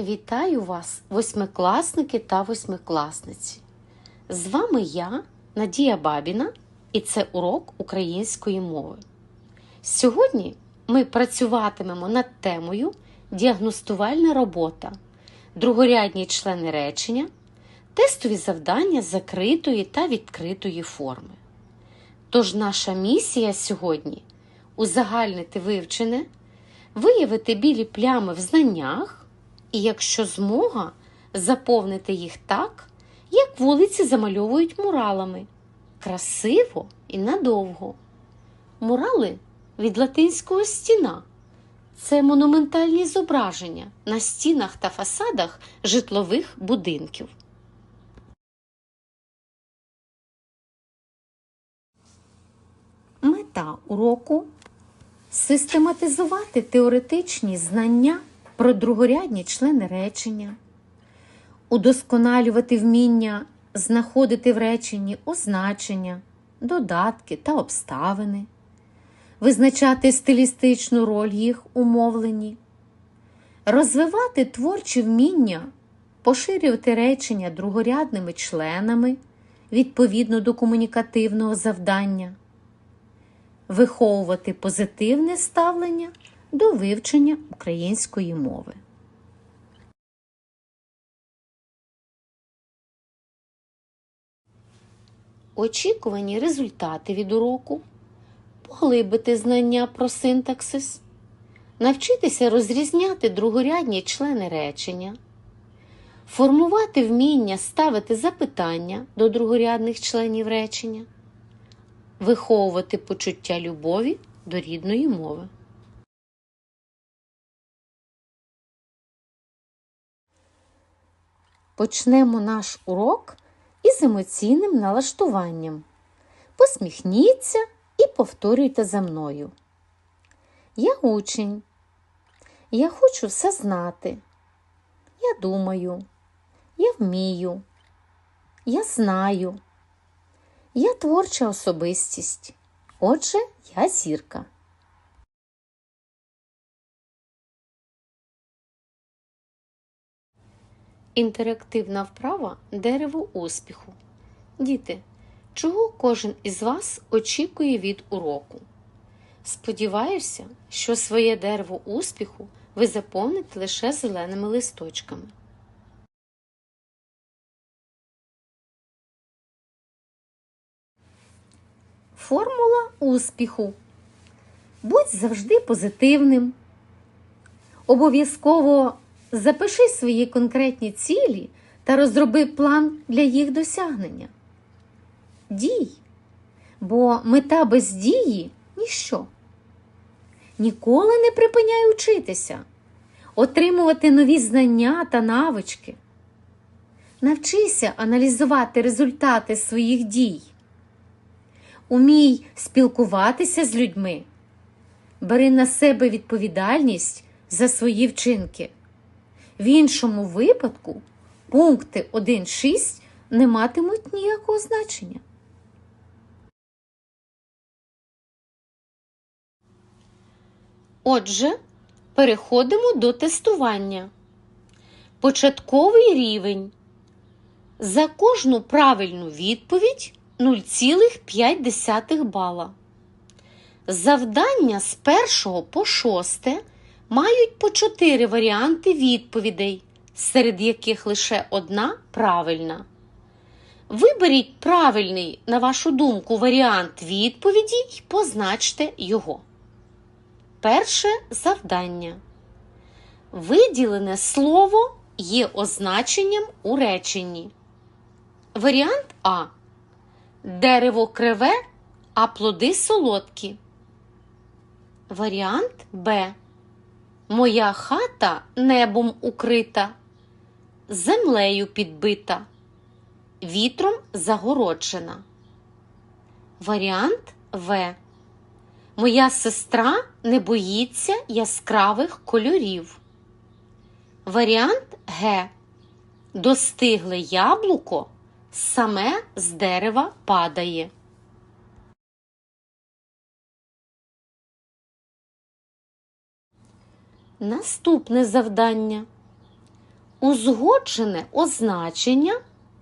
Вітаю вас, восьмикласники та восьмикласниці. З вами я, Надія Бабіна, і це урок української мови. Сьогодні ми працюватимемо над темою діагностувальна робота, другорядні члени речення, тестові завдання закритої та відкритої форми. Тож наша місія сьогодні узагальнити вивчене, виявити білі плями в знаннях і, якщо змога, заповнити їх так, як вулиці замальовують муралами. Красиво і надовго. Мурали від латинського стіна. Це монументальні зображення на стінах та фасадах житлових будинків. Мета уроку систематизувати теоретичні знання про другорядні члени речення, удосконалювати вміння знаходити в реченні означення, додатки та обставини, визначати стилістичну роль їх у мовленні, розвивати творчі вміння, поширювати речення другорядними членами відповідно до комунікативного завдання, виховувати позитивне ставлення до вивчення української мови. Очікувані результати від уроку, поглибити знання про синтаксис, навчитися розрізняти другорядні члени речення, формувати вміння ставити запитання до другорядних членів речення, виховувати почуття любові до рідної мови. Почнемо наш урок із емоційним налаштуванням. Посміхніться і повторюйте за мною. Я учень. Я хочу все знати. Я думаю, я вмію, я знаю. Я творча особистість. Отже, я зірка. Інтерактивна вправа дерево успіху. Діти, чого кожен із вас очікує від уроку? Сподіваюся, що своє дерево успіху ви заповните лише зеленими листочками. Формула успіху. Будь завжди позитивним. Обов'язково запиши свої конкретні цілі та розроби план для їх досягнення. Дій, бо мета без дії ніщо. Ніколи не припиняй учитися, отримувати нові знання та навички. Навчися аналізувати результати своїх дій. Умій спілкуватися з людьми. Бери на себе відповідальність за свої вчинки. В іншому випадку пункти 1.6 не матимуть ніякого значення. Отже, переходимо до тестування. Початковий рівень. За кожну правильну відповідь 0,5 бала. Завдання з 1 по 6 мають по 4 варіанти відповідей, серед яких лише одна правильна. Виберіть правильний, на вашу думку, варіант відповіді і позначте його. Перше завдання. Виділене слово є означенням у реченні. Варіант А. Дерево криве, а плоди солодкі. Варіант Б. Моя хата небом укрита, землею підбита, вітром загороджена. Варіант В. Моя сестра не боїться яскравих кольорів. Варіант Г. Достигле яблуко саме з дерева падає. Наступне завдання. Узгоджене означення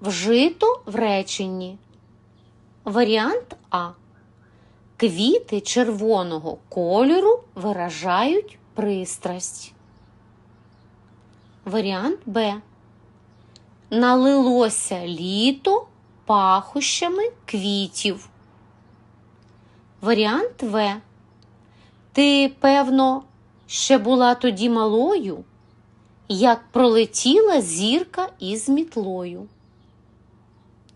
вжито в реченні. Варіант А. Квіти червоного кольору виражають пристрасть. Варіант Б. Налилося літо пахощами квітів. Варіант В. Ти, певно, ще була тоді малою, як пролетіла зірка із мітлою.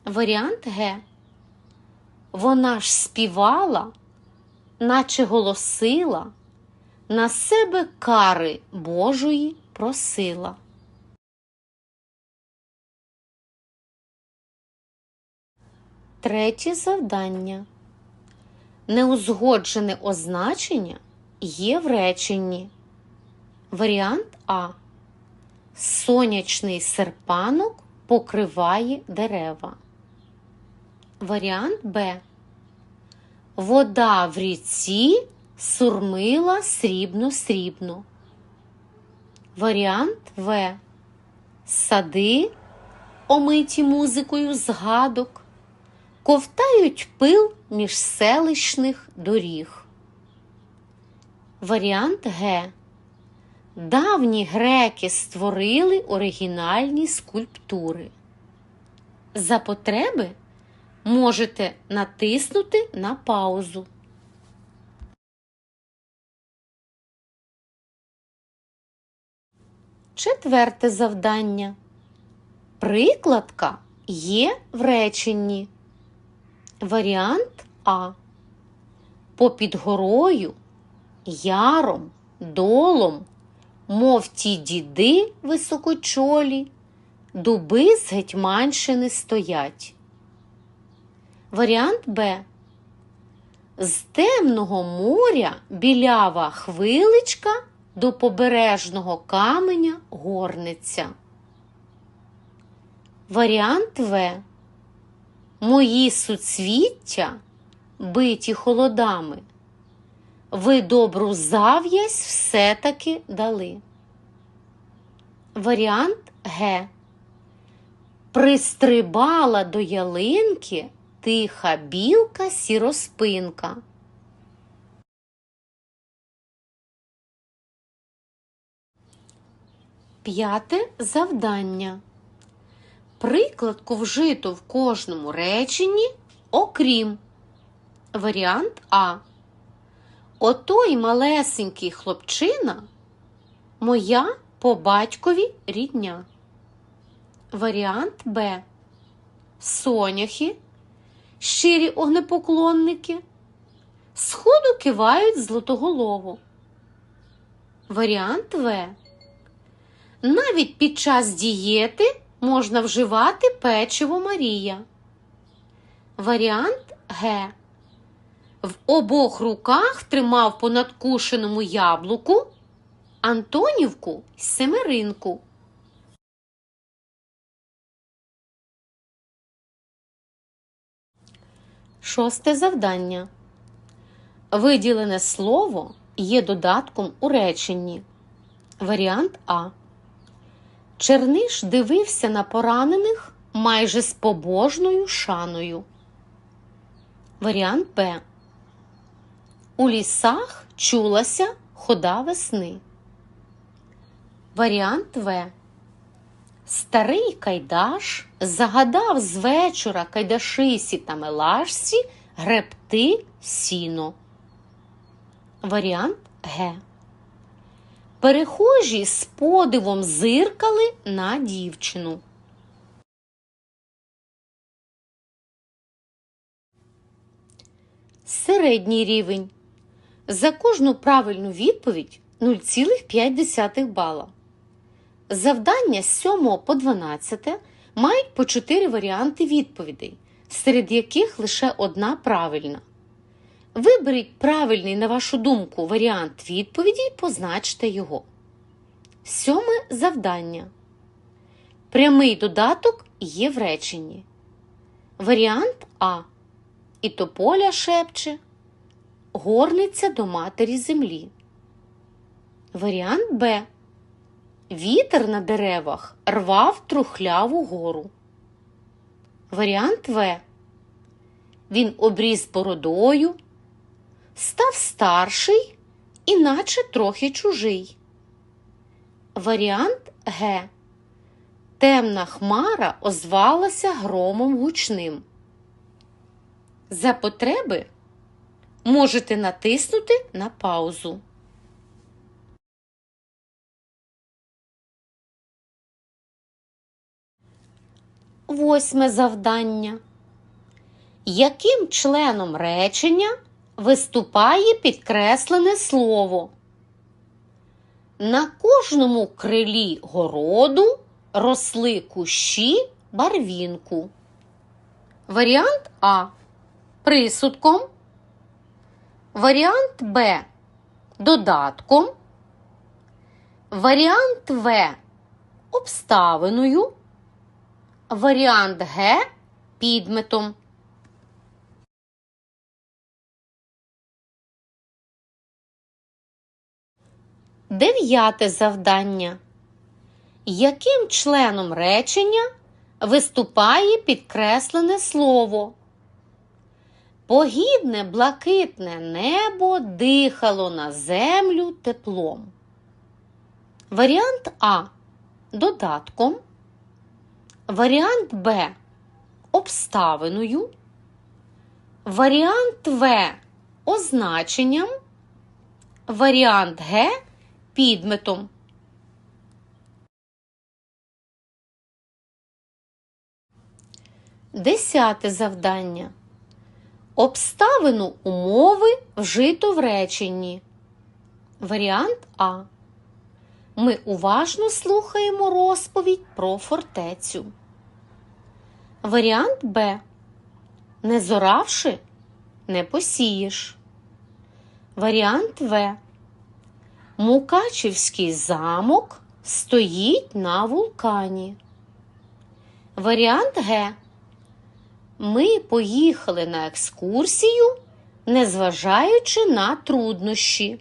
Варіант Г. Вона ж співала, наче голосила, на себе кари Божої просила. Третє завдання. Неузгоджене означення є в реченні. Варіант А. Сонячний серпанок покриває дерева. Варіант Б. Вода в ріці сурмила срібно-срібно. Варіант В. Сади, омиті музикою згадок, ковтають пил між селищних доріг. Варіант Г. Давні греки створили оригінальні скульптури. За потреби можете натиснути на паузу. Четверте завдання. Прикладка є в реченні. Варіант А. Попід горою, яром, долом, мов ті діди високочолі, дуби з Гетьманщини стоять. Варіант Б. З темного моря білява хвиличка до побережного каменя горниця. Варіант В. Мої суцвіття, биті холодами, ви добру зав'язь все-таки дали. Варіант Г. Пристрибала до ялинки тиха білка сіроспинка. П'яте завдання. Прикладку вжито в кожному реченні, окрім варіант А. Отой малесенький хлопчина моя по батькові рідня. Варіант Б. Соняхи, щирі огнепоклонники, сходу кивають злотоголову. Варіант В. Навіть під час дієти можна вживати печиво Марія. Варіант Г. В обох руках тримав по надкушеному яблуку, Антонівку Семеринку. Шосте завдання. Виділене слово є додатком у реченні. Варіант А. Черниш дивився на поранених майже з побожною шаною. Варіант Б. У лісах чулася хода весни. Варіант В. Старий Кайдаш загадав з вечора Кайдашисі та Мелашсі гребти сіно. Варіант Г. Перехожі з подивом зиркали на дівчину. Середній рівень. За кожну правильну відповідь 0,5 бала. Завдання з 7 по 12 мають по 4 варіанти відповідей, серед яких лише одна правильна. Виберіть правильний, на вашу думку, варіант відповіді і позначте його. Сьоме завдання. Прямий додаток є в реченні. Варіант А. І тополя шепче. Горниця до матері землі. Варіант Б. Вітер на деревах рвав трухляву гору. Варіант В. Він обріз бородою, став старший, іначе трохи чужий. Варіант Г. Темна хмара озвалася громом гучним. За потреби можете натиснути на паузу. Восьме завдання. Яким членом речення виступає підкреслене слово? На кожному крилі городу росли кущі барвінку. Варіант А. Присудком. Варіант Б. Додатком. Варіант В. Обставиною. Варіант Г. Підметом. Дев'яте завдання. Яким членом речення виступає підкреслене слово? Погідне блакитне небо дихало на землю теплом. Варіант А. Додатком. Варіант Б. Обставиною. Варіант В. Означенням. Варіант Г. Підметом. Десяте завдання. Обставину умови вжито в реченні. Варіант А. Ми уважно слухаємо розповідь про фортецю. Варіант Б. Не зоравши, не посієш. Варіант В. Мукачівський замок стоїть на вулкані. Варіант Г. Ми поїхали на екскурсію, незважаючи на труднощі.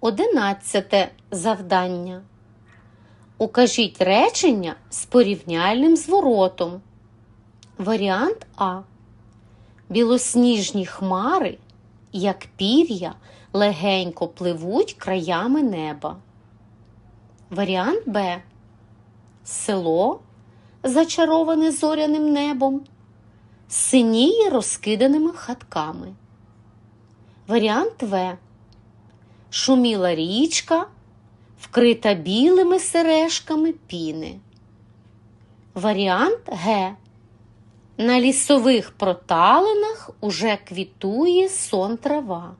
Одинадцяте завдання. Укажіть речення з порівняльним зворотом. Варіант А. Білосніжні хмари, як пір'я, легенько пливуть краями неба. Варіант Б. Село, зачароване зоряним небом, синіє розкиданими хатками. Варіант В. Шуміла річка, вкрита білими сережками піни. Варіант Г. На лісових проталинах уже квітує сон трава.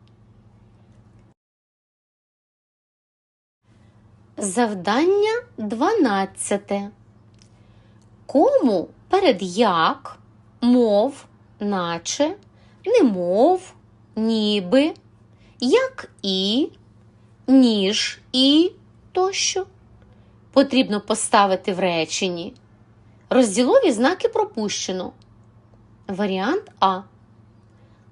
Завдання 12. Кому перед як, мов, наче, немов, ніби, як і, ніж і тощо потрібно поставити в реченні. Розділові знаки пропущено. Варіант А.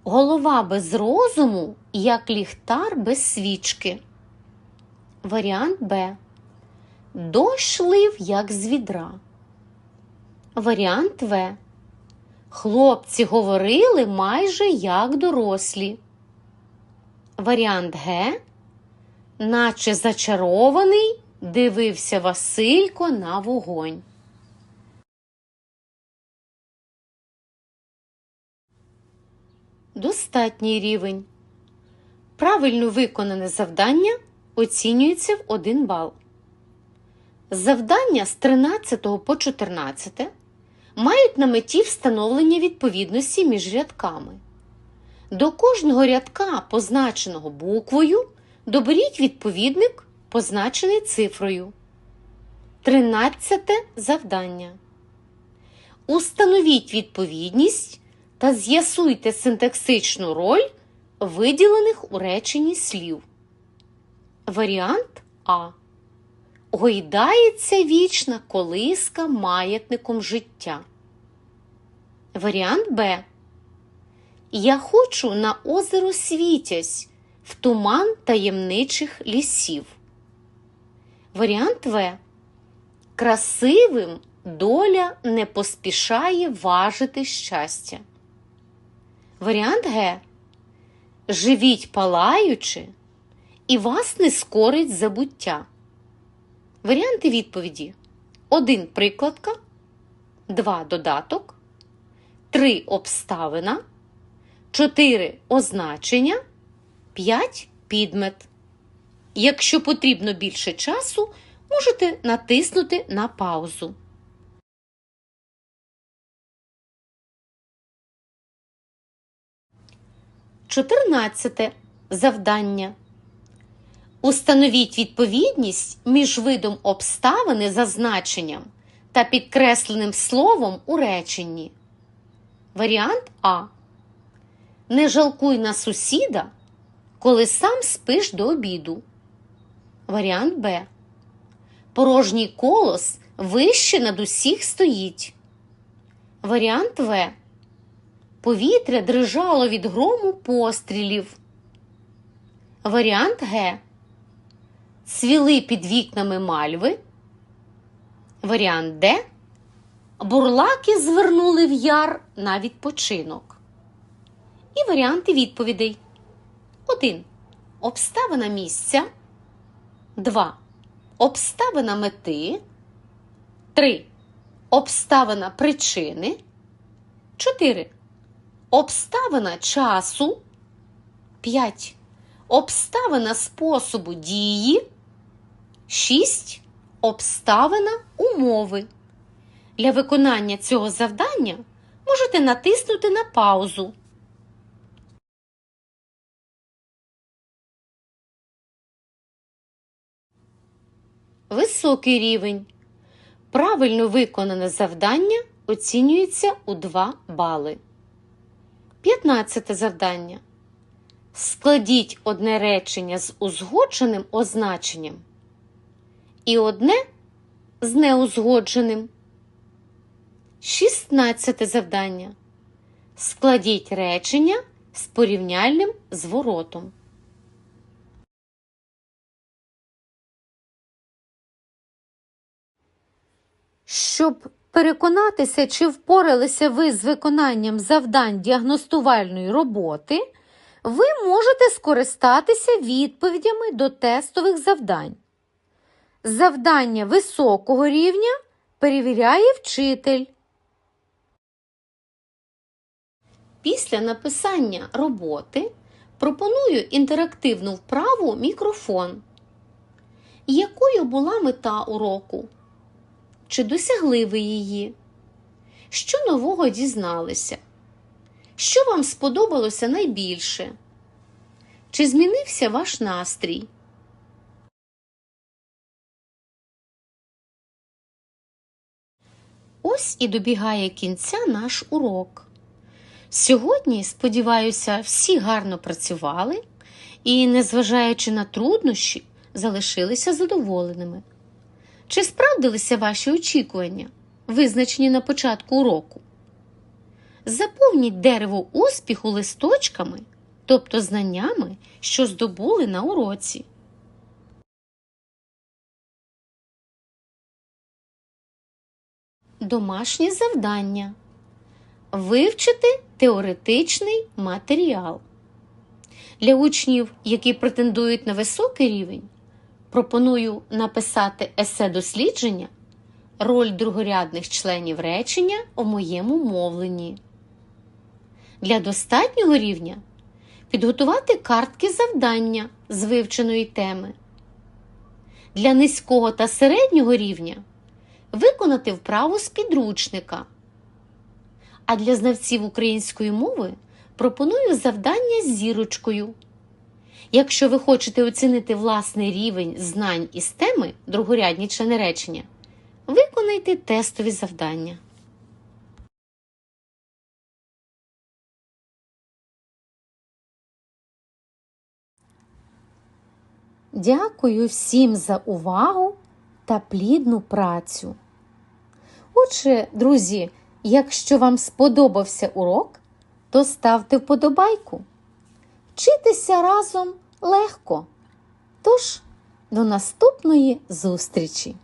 Голова без розуму, як ліхтар без свічки. Варіант Б. Дощ лив, як з відра. Варіант В. Хлопці говорили майже як дорослі. Варіант Г. Наче зачарований дивився Василько на вогонь. Достатній рівень. Правильно виконане завдання оцінюється в 1 бал. Завдання з 13 по 14 мають на меті встановлення відповідності між рядками. До кожного рядка, позначеного буквою, доберіть відповідник, позначений цифрою. 13 завдання. Установіть відповідність та з'ясуйте синтаксичну роль виділених у реченні слів. Варіант А. Гойдається вічна колиска маятником життя. Варіант Б. Я хочу на озеро світязь в туман таємничих лісів. Варіант В. Красивим доля не поспішає важити щастя. Варіант Г. Живіть палаючи, і вас не скорить забуття. Варіанти відповіді: 1 прикладка, 2 додаток, 3 обставина, 4 означення, 5 підмет. Якщо потрібно більше часу, можете натиснути на паузу. Чотирнадцяте завдання. Установіть відповідність між видом обставини за значенням та підкресленим словом у реченні. Варіант А. Не жалкуй на сусіда, коли сам спиш до обіду. Варіант Б. Порожній колос вище над усіх стоїть. Варіант В. Повітря дрижало від грому пострілів. Варіант Г. Цвіли під вікнами мальви. Варіант Д. Бурлаки звернули в яр на відпочинок. І варіанти відповідей. 1. Обставина місця. 2. Обставина мети. 3. Обставина причини. 4. Обставина часу. 5. Обставина способу дії. 6. Обставина умови. Для виконання цього завдання можете натиснути на паузу. Високий рівень. Правильно виконане завдання оцінюється у 2 бали. 15 завдання. Складіть одне речення з узгодженим означенням і одне з неузгодженим. 16 завдання. Складіть речення з порівняльним зворотом. Щоб переконатися, чи впоралися ви з виконанням завдань діагностувальної роботи, ви можете скористатися відповідями до тестових завдань. Завдання високого рівня перевіряє вчитель. Після написання роботи пропоную інтерактивну вправу мікрофон. Якою була мета уроку? Чи досягли ви її? Що нового дізналися? Що вам сподобалося найбільше? Чи змінився ваш настрій? Ось і добігає кінця наш урок. Сьогодні, сподіваюся, всі гарно працювали і, незважаючи на труднощі, залишилися задоволеними. Чи справдилися ваші очікування, визначені на початку уроку? Заповніть дерево успіху листочками, тобто знаннями, що здобули на уроці. Домашнє завдання. Вивчити теоретичний матеріал. Для учнів, які претендують на високий рівень, пропоную написати есе дослідження роль другорядних членів речення у моєму мовленні. Для достатнього рівня підготувати картки завдання з вивченої теми. Для низького та середнього рівня виконати вправу з підручника. А для знавців української мови пропоную завдання з зірочкою. Якщо ви хочете оцінити власний рівень знань із теми другорядні члени речення, виконайте тестові завдання. Дякую всім за увагу та плідну працю. Отже, друзі, якщо вам сподобався урок, то ставте вподобайку. Вчитися разом легко. Тож, до наступної зустрічі!